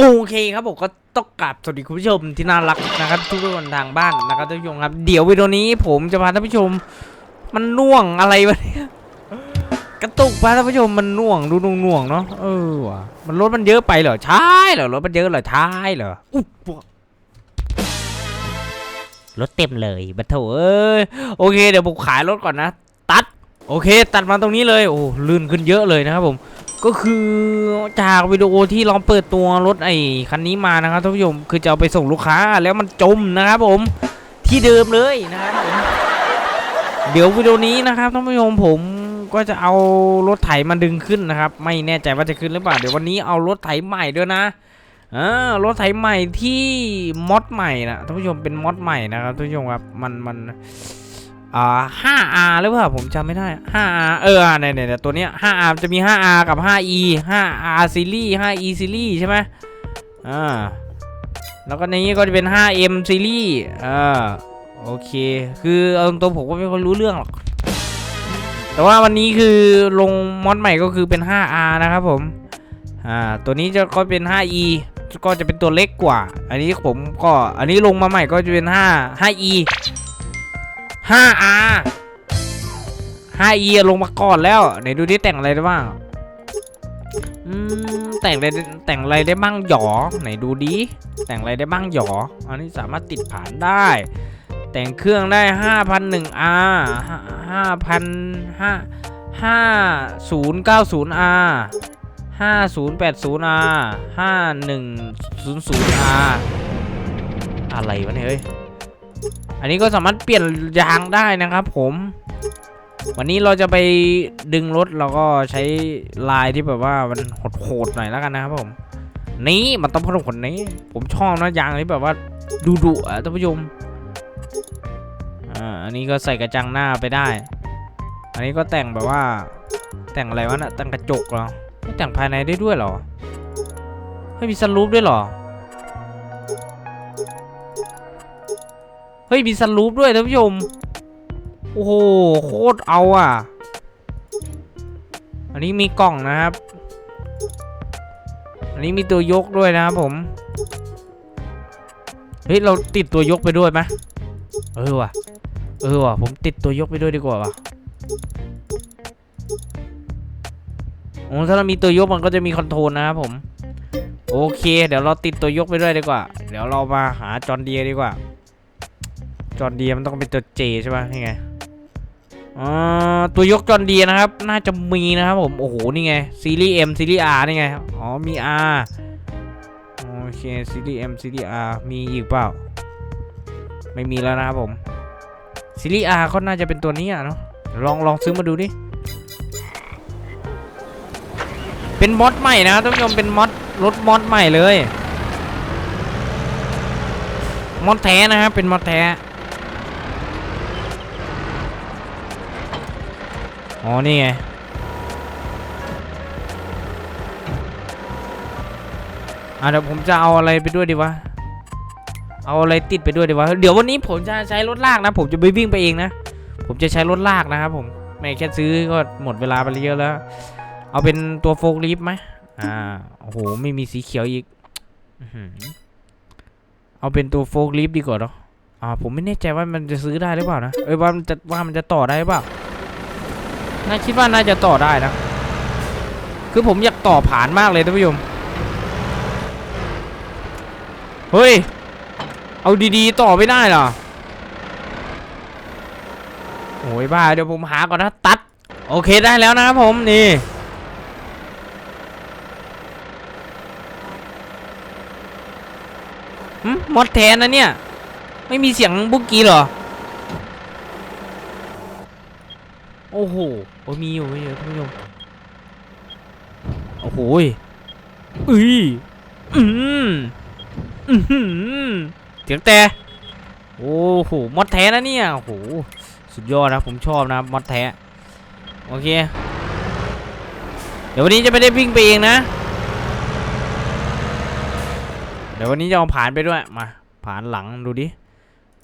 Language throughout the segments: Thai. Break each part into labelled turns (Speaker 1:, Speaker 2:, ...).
Speaker 1: โอเคครับผมก็ต้องกราบสวัสดีคุณผู้ชมที่น่ารักนะครับ ทุกคนทางบ้านนะครับท่านผู้ชมครับ เดี๋ยววิดีโอนี้ผมจะพาท่านผู้ชม มันน่วงอะไรวะเนี่ยกระตุกพาท่านผู้ชมมันน่วงดูน่วงน่วงๆเนาะเออว่ะมันรถมันเยอะไปเหรอใช่เหรอรถมันเยอะเหรอใช่เหรออุ๊บรถเต็มเลยบัตโถเอ้ยโอเคเดี๋ยวผมขายรถก่อนนะ ตัด โอเค ตัดมาตรงนี้เลยโอ้ลื่นขึ้นเยอะเลยนะครับผม ก็คือจากวิดีโอที่เราเปิดตัวรถไอ้คันนี้มานะครับท่านผู้ชมคือจะเอาไปส่งลูกค้าแล้วมันจมนะครับผมที่เดิมเลยนะครับผมเดี๋ยววิดีโอนี้นะครับท่านผู้ชมผมก็จะเอารถไถมาดึงขึ้นนะครับ ไม่แน่ใจว่าจะขึ้นหรือเปล่าเดี๋ยววันนี้เอารถไถใหม่ด้วยนะอ่ารถไถใหม่ที่มอดใหม่นะท่านผู้ชมเป็นมอดใหม่นะครับท่านผู้ชมครับมันมัน อ่า 5R หรือเปล่าผมจำไม่ได้ 5R เออเนี่ยเนี่ยตัวเนี้ย 5R จะมี 5R กับ 5E 5R series 5E series ใช่ไหมอ่า แล้วก็ในนี้ก็จะเป็น 5M series อ่าโอเค คือเอาตรงผมก็ไม่ค่อยรู้เรื่องหรอก แต่ว่าวันนี้คือลงมอดใหม่ก็คือเป็น 5R นะครับผม อ่า ตัวนี้จะก็เป็น 5E ก็จะเป็นตัวเล็กกว่า อันนี้ผมก็ อันนี้ลงมาใหม่ก็จะเป็น 5 5E 5R 5E ลงมาก่อนแล้วไหนดูที่แต่งอะไรได้บ้างอืมแต่งอะไรแต่งอะไรได้บ้างหยอไหนดูดิแต่งอะไรได้บ้างหยออันนี้สามารถติดผ่านได้ แต่งเครื่องได้ 5,001R 5,000 5090R 5080R 5100R อะไรวะเนี่ยเฮ้ย อันนี้ก็สามารถเปลี่ยนยางได้นะครับ ผม วันนี้เราจะไปดึงรถเราก็ใช้ลายที่แบบว่ามันโหดๆหน่อยแล้วกันนะครับผม นี่มันต้องพอดขนนี้ ผมชอบนะยางที่แบบว่าดุดุๆอะท่านผู้ชมอ่าอันนี้ก็ใส่กระจังหน้าไปได้ อันนี้ก็แต่งแบบว่า แต่งอะไรวะน่ะแต่งกระจกเหรอไม่แต่งภายในได้ด้วยเหรอไม่มีสลูปด้วยเหรอ เฮ้ยมีสลูปด้วยท่านผู้ชม โอ้โหโคตรเอาอะ อันนี้มีกล่องนะครับ อันนี้มีตัวยกด้วยนะครับผม เฮ้ยเราติดตัวยกไปด้วยไหมเออว่ะ เออว่ะผมติดตัวยกไปด้วยดีกว่าว่ะโอ้ถ้าเรามีตัวยกมันก็จะมีคอนโทรลนะครับผม โอเค เดี๋ยวเราติดตัวยกไปด้วยดีกว่า เดี๋ยวเรามาหาจอห์นเดียดีกว่า จอนเดียมันต้องเป็นตัวเจใช่ป่ะนี่ไงอ่าตัวยกจอนเดียนะครับ น่าจะมีนะครับผม โอ้โห นี่ไง ซีรีส์ M ซีรีส์ R นี่ไง อ๋อ มี R โอเค ซีรีส์ M ซีรีส์ R มีอีกเปล่า ไม่มีแล้วนะครับผม ซีรีส์ R ก็น่าจะเป็นตัวนี้อะเนาะ ลองลองซื้อมาดูดิ เป็นมอดใหม่นะท่านผู้ชม เป็นมอดรถมอดใหม่เลยมอดแท้นะครับเป็นมอดแท้ อ๋อ นี่ไง อะเดี๋ยวผมจะเอาอะไรไปด้วยดีวะ เอาอะไรติดไปด้วยดีวะ เดี๋ยววันนี้ผมจะใช้รถลากนะ ผมจะไปวิ่งไปเองนะ ผมจะใช้รถลากนะครับผมไม่แค่ซื้อก็หมดเวลาไปเยอะแล้ว เอาเป็นตัวโฟล์ลิฟต์ไหมอ่า โอ้โห ไม่มีสีเขียวอีก เอาเป็นตัวโฟล์ลิฟต์ดีกว่าเนาะอ่า ผมไม่แน่ใจว่ามันจะซื้อได้หรือเปล่านะ เอ้ยว่ามันจะว่ามันจะต่อได้หรือเปล่า น่าคิดว่าน่าจะต่อได้นะ คือผมอยากต่อผ่านมากเลยท่านผู้ชม เฮ้ย เอาดีๆ ต่อไม่ได้เหรอ โอ้ยบ้า เดี๋ยวผมหาก่อนนะตัด โอเคได้แล้วนะครับผม นี่หมดแทนนะเนี่ย ไม่มีเสียงบุกกี้เหรอ โอ้โหโอ้มีอยู่มีอยู่ท่านผู้ชมโอ้โหอุ้ยอืมอือหือเสียงแต่โอ้โหมอดแท้นะเนี่ยโอ้โหสุดยอดนะผมชอบนะมอดแท้โอเค เดี๋ยววันนี้จะไม่ได้วิ่งไปเองนะ เดี๋ยววันนี้จะเอาผ่านไปด้วยมาผ่านหลังดูดิ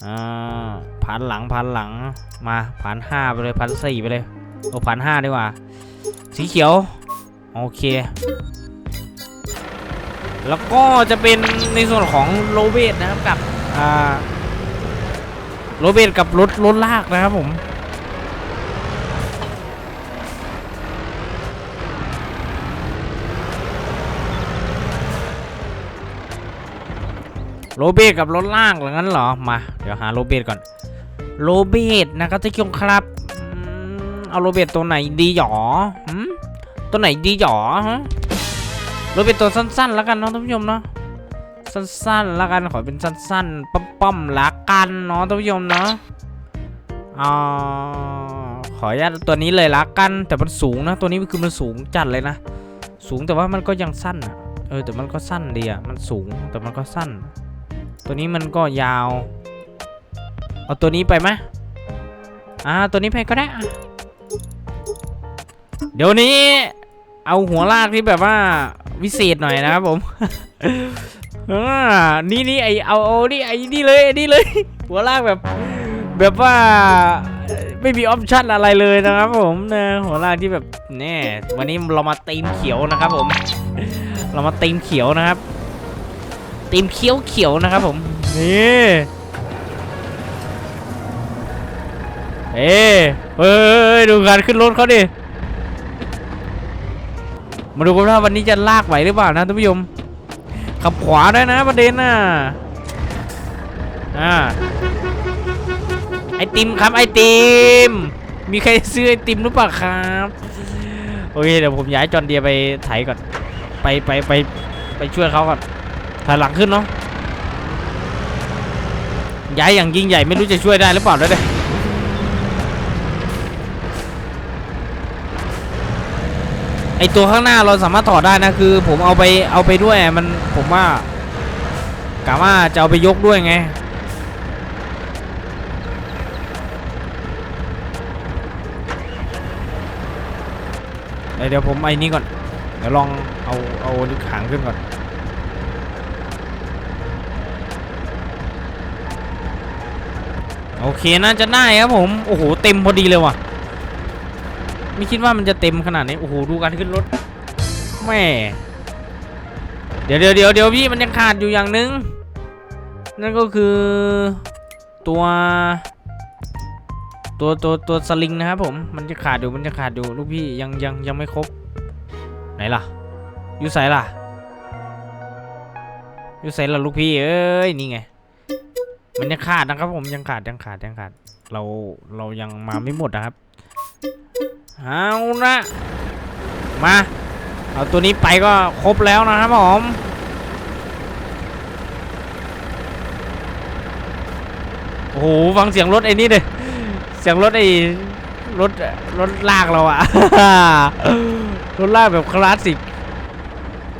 Speaker 1: อ่าผ่านหลังผ่านหลังมาผ่านห้าไปเลยผ่านสี่ไปเลยโอ้ผ่านห้าดีกว่า สีเขียว โอเค แล้วก็จะเป็นในส่วนของโรเบตนะครับกับอ่าโรเบตกับรถรถลากนะครับผม โรเบตกับรถล่ากหรืองั้นเหรอ มา เดี๋ยวหาโรเบตก่อน โรเบตนะครับท่านผู้ชมครับ เอาโรเบตตัวไหนดีหยอตัวไหนดีหยอฮะโรเบตตัวสั้นๆแล้วกันเนาะท่านผู้ชมเนาะ สั้นๆแล้วกันขอเป็นสั้นๆป้อมๆละกันเนาะท่านผู้ชมเนาะอ่าขออนุญาตตัวนี้เลยละกันแต่มันสูงนะ ตัวนี้คือมันสูงจัดเลยนะ สูงแต่ว่ามันก็ยังสั้นอะเออแต่มันก็สั้นดีอะมันสูงแต่มันก็สั้น ตัวนี้มันก็ยาว เอาตัวนี้ไปไหมอ่า ตัวนี้ไปก็ได้อะเดี๋ยวนี้ เอาหัวลากที่แบบว่าวิเศษหน่อยนะครับผมอ่านี่นี่ไอเอาเอานี่ไอนี่เลยนี่เลย หัวลากแบบ แบบว่าไม่มีออปชั่นอะไรเลยนะครับผมนะหัวลากที่แบบแน่วันนี้เรามาตีมเขียวนะครับผม เรามาตีมเขียวนะครับ ตีมเขียวเขียวนะครับผม นี่เอ้เฮ้ยดูการขึ้นรถเขาดิ มาดูกันว่าวันนี้จะลากไหวหรือเปล่านะท่านผู้ชมขับขวาได้นะประเด็นน่ะอ่าไอติมครับไอติม มีใครซื้อไอติมหรือเปล่าครับ โอเคเดี๋ยวผมย้ายจอนเดียไปไถก่อน ไปไปไปไปช่วยเขาก่อน ถอยหลังขึ้นเนาะย้ายอย่างยิ่งใหญ่ไม่รู้จะช่วยได้หรือเปล่าด้วยเด้ไอตัวข้างหน้าเราสามารถถอดได้นะคือ ผมเอาไปเอาไปด้วยมันผมว่ากะว่าจะเอาไปยกด้วยไงเดี๋ยวเดี๋ยวผมไอ้นี่ก่อน เดี๋ยวลองเอาเอาขางขึ้นก่อน โอเคน่าจะได้ครับผม โอ้โหเต็มพอดีเลยว่ะ ไม่คิดว่ามันจะเต็มขนาดนี้ โอ้โหดูการขึ้นรถแม่ เดี๋ยวเดี๋ยวเดี๋ยวเดี๋ยวพี่มันยังขาดอยู่อย่างหนึง นั่นก็คือตัว ตัวตัวตัวสลิงนะครับผม มันจะขาดอยู่มันจะขาดอยู่ลูกพี่ยังยังยังไม่ครบ ไหนล่ะอยู่ใส่ล่ะอยู่ใส่ล่ะลูกพี่เอ้ยนี่ไง มันยังขาดนะครับ ผมยังขาดยังขาดยังขาด เราเรายังมาไม่หมดนะครับ เอาละมาเอาตัวนี้ไปก็ครบแล้วนะครับผมโอ้โหฟังเสียงรถไอ้นี่เลยเสียงรถไอ้รถรถลากเราอะ รถลากแบบคลาสสิก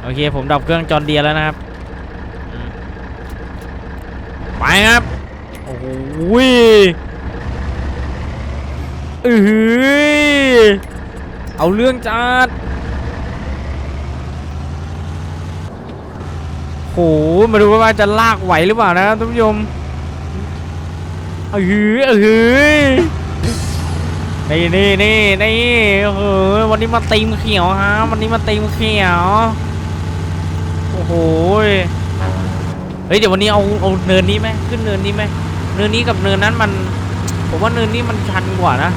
Speaker 1: โอเค ผมดับเครื่องจอห์นเดียแล้วนะครับอืมไป ครับ โอ้โหอืออเอาเรื่องจัดโหมาดูว่าจะลากไหวหรือเปล่านะครับท่านผู้ชมเออหือเออหือนี่นี่นี่นี่โอ้โหวันนี้มาตีมเขียวฮะวันนี้มาตีมเขียว โอ้โห เฮ้ยเดี๋ยววันนี้เอาเอาเนินนี้ไหมขึ้นเนินนี้ไหมเนินนี้กับเนินนั้นมัน ผมว่าเนินนี้มันชันกว่านะ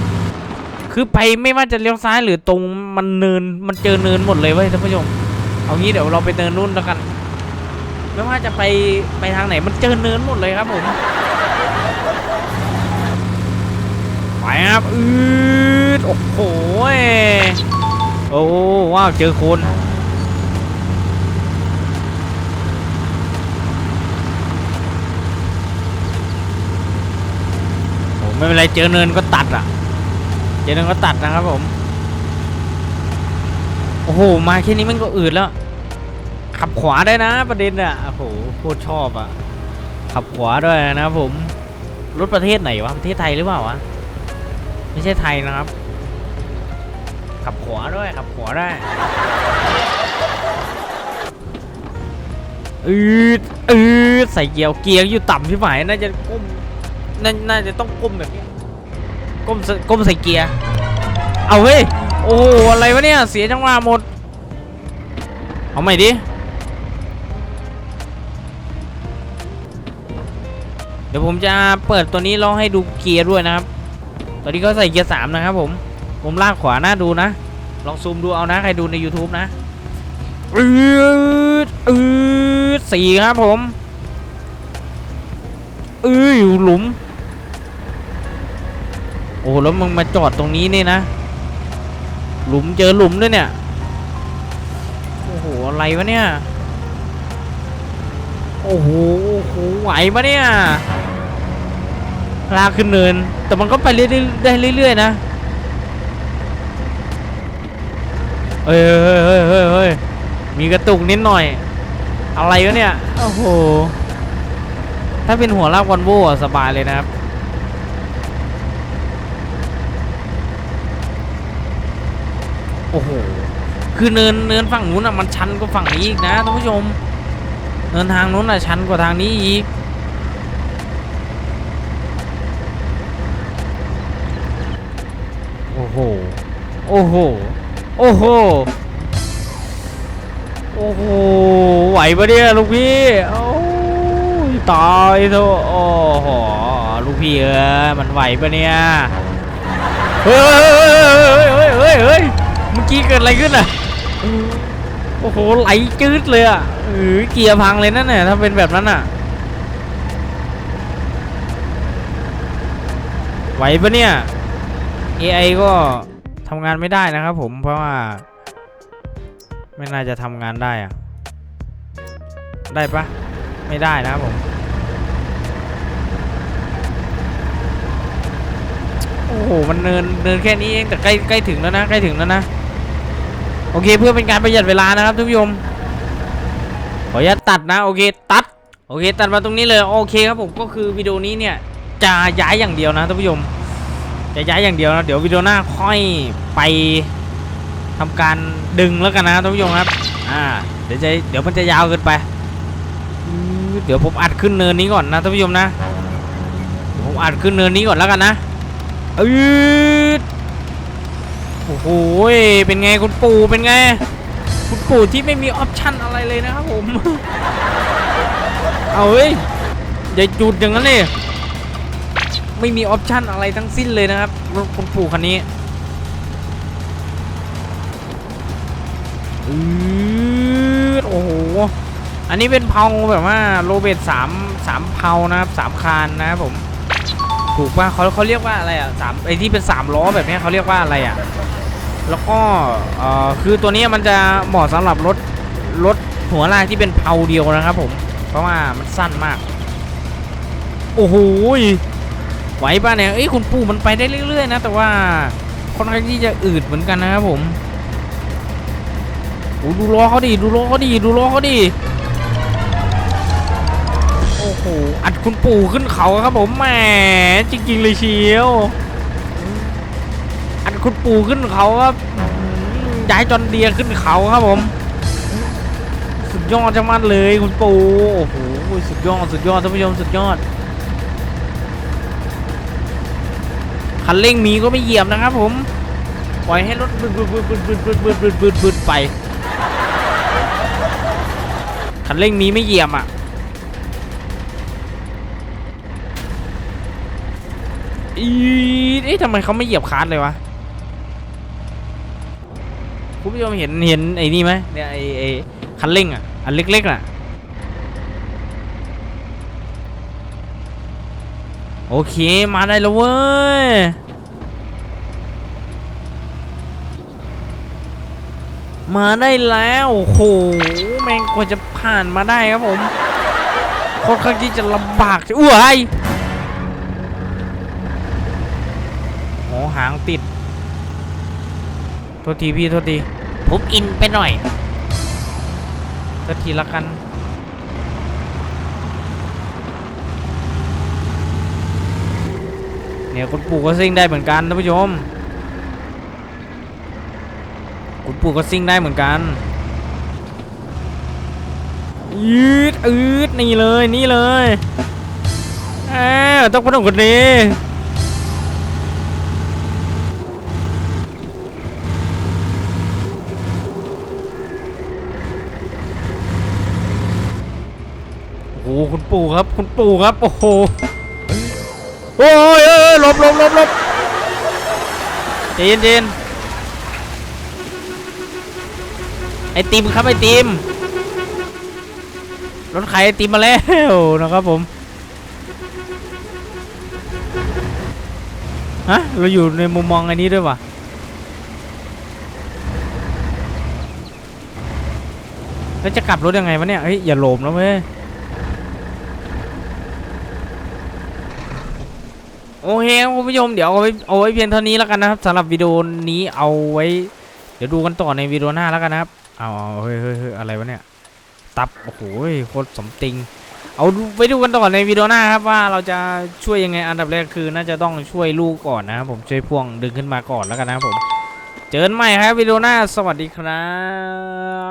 Speaker 1: คือไปไม่ว่าจะเลี้ยวซ้ายหรือตรงมันเนินมันเจอเนินหมดเลยเว้ยท่านผู้ชมเอางี้เดี๋ยวเราไปเนินนู่นแล้วกัน ไม่ว่าจะไปไปทางไหนมันเจอเนินหมดเลยครับผมไปครับอืดโอ้โหโอ้ว้าวเจอคน ไม่เป็นไรเจอเนินก็ตัดอะ เจอเนินก็ตัดนะครับผม โอ้โห มาแค่นี้มันก็อืดแล้ว ขับขวาได้นะประเด็นอะ โอ้โหโคตรชอบอะ ขับขวาด้วยนะครับผม รถประเทศไหนวะ ประเทศไทยหรือเปล่าวะ ไม่ใช่ไทยนะครับ ขับขวาด้วย ขับขวาได้อืดอืดใส่เกียร์เกียร์อยู่ต่ำพี่หมายน่าจะก้ม นาน่าจะต้องก้มแบบนี้ก้มใส่ก้มใส่เกียร์ เอาเฮ้ย โอ้โหอะไรวะเนี่ย เสียจังหวะหมด เอาใหม่ดิ เดี๋ยวผมจะเปิดตัวนี้ลองให้ดูเกียร์ด้วยนะครับ ตอนนี้เขาใส่เกียร์สามนะครับผม ผมลากขวาหน้าดูนะ ลองซูมดูเอานะ ใครดูใน YouTube นะอืดอืดสี่ครับผม เอ้ยหลุม อ้แล้วมึงมาจอดตรงนี้นี่นะ หลุมเจอหลุมด้วยเนี่ย โอ้โห อะไรวะเนี่ย โอ้โหโอ้โหไหวปะเนี่ย ลากขึ้นเนิน แต่มันก็ไปเรื่อยๆได้เรื่อยๆนะเฮ้ยเฮ้ยเฮ้ยเฮ้ยเฮ้ยมีกระตุกนิดหน่อย อะไรวะเนี่ย โอ้โห ถ้าเป็นหัวลากวันโวอะสบายเลยนะครับ โอ้โห คือเนินเนินฝั่งนู้นอะมันชันกว่าฝั่งนี้อีกนะท่านผู้ชม เนินทางนู้นอะชันกว่าทางนี้อีก โอ้โห โอ้โห โอ้โห โอ้โห ไหวปะเนี่ยลูกพี่โอ้ยตายเถอะโอ้โห ลูกพี่เออมันไหวปะเนี่ย เฮ้ยเฮ้ยเฮ้ยเฮ้ยเฮ้ย เมื่อกี้เกิดอะไรขึ้นอะโอ้โหไหลจืดเลยอะเออเกียร์พังเลยนั่นน่ะถ้าเป็นแบบนั้นอะ ไหวปะเนี่ย AI ก็ทำงานไม่ได้นะครับผมเพราะว่า ไม่น่าจะทำงานได้อะได้ปะไม่ได้นะครับผมโอ้โห มันเนินเนินแค่นี้เองแต่ใกล้ใกล้ถึงแล้วนะใกล้ถึงแล้วนะ โอเคเพื่อเป็นการประหยัดเวลานะครับทุกผู้ชมขออนุญาตตัดนะโอเคตัดโอเคตัดมาตรงนี้เลยโอเคครับผมก็คือวิดีโอนี้เนี่ยจะย้ายอย่างเดียวนะท่านผู้ชมจะย้ายอย่างเดียวนะเดี๋ยววิดีโอหน้าค่อยไปทำการดึงแล้วกันนะท่านผู้ชมครับอ่าเดี๋ยวจะเดี๋ยวมันจะยาวเกินไป เดี๋ยวผมอัดขึ้นเนินนี้ก่อนนะท่านผู้ชมนะผมอัดขึ้นเนินนี้ก่อนแล้วกันนะอืด โอ้โหเป็นไงคุณปู่เป็นไง คุณปู่ที่ไม่มีออปชั่นอะไรเลยนะครับผม เอาเฮ้ยอย่าจุดอย่างนั้นเลยไม่มีออปชันอะไรทั้งสิ้นเลยนะครับรถคุณปู่คันนี้อืดโอ้โห อันนี้เป็นเพาแบบว่าโรเบตสามสามเพานะครับสามคานนะครับผม ถูกป่ะเขาเขาเรียกว่าอะไรอะสามไอที่เป็นสามล้อแบบนี้เขาเรียกว่าอะไรอะ แล้วก็เอ่อคือตัวนี้มันจะเหมาะสำหรับรถรถหัวลากที่เป็นเพาเดียวนะครับผม เพราะว่ามันสั้นมาก โอ้โหไหวป่ะเนี่ยเอ้ยคุณปู่มันไปได้เรื่อย ๆ นะ แต่ว่าค่อนข้างที่จะอืดเหมือนกันนะครับผมโอ้ดูล้อเขาดิดูล้อเขาดิดูล้อเขาดิโอ้โหอัดคุณปู่ขึ้นเขาครับผมแหมจริงๆเลยเชียวอัด คุณปู่ขึ้นเขาครับย้ายจอนเดียขึ้นเขาครับผม สุดยอดจังมันเลยคุณปู่โอ้โหสุดยอดสุดยอดท่านผู้ชมสุดยอดคันเร่งมีก็ไม่เหยียบนะครับผมปล่อยให้รถบึดบึดบึดบึดบึดบึดบึดบึดบึดบึดไปคันเร่งมีไม่เหยียบอะอีเอ๊ะทำไมเขาไม่เหยียบคาร์ดเลยวะ คุณผู้ชมเห็นเห็นไอ้นี่ไหมเนี่ยไอ้ไอ้คันเร่งอะอันเล็กๆน่ะโอเคมาได้แล้วเว้ยมาได้แล้วโอ้โหแม่งกว่าจะผ่านมาได้ครับผมค่อนข้างที่จะลำบากอุ้ยโอ้หางติด ษทีพี่โทษทีผมอินไปหน่อยโทษทีละกันเนี่ยคุณปู่ก็ซิ่งได้เหมือนกันท่านผู้ชมคุณปู่ก็ซิ่งได้เหมือนกันยืดอืดนี่เลยนี่เลยแอบต้องเป็นคนนี้โอ้โห คุณปู่ครับ คุณปู่ครับ โอ้โห โอ้ยเอ้ยหลบหลบหลบหลบใจเย็นใจเย็นไอติมครับไอติม รถขายไอติมมาแล้วนะครับผม ฮะ เราอยู่ในมุมมองอันนี้ด้วยวะแล้วจะกลับรถยังไงวะเนี่ย เฮ้ย อย่าโลมนะเว้ย โอเคครับคุณผู้ชมเดี๋ยวเอาไว้เอาไว้เพียงเท่านี้แล้วกันนะครับสำหรับวิดีโอนี้เอาไว้ เดี๋ยวดูกันต่อในวิดีโอหน้าแล้วกันนะครับเอาเฮ้ยเฮ้ยอะไรวะเนี่ยตับโอ้โหโคตรสมติง เอาไปดูกันต่อในวิดีโอหน้าครับว่าเราจะช่วยยังไงอันดับแรกคือ น่าจะต้องช่วยลูกก่อนนะครับผมช่วยพ่วงดึงขึ้นมาก่อนแล้วกันนะครับผม เจอกันใหม่ครับวิดีโอหน้าสวัสดีครับ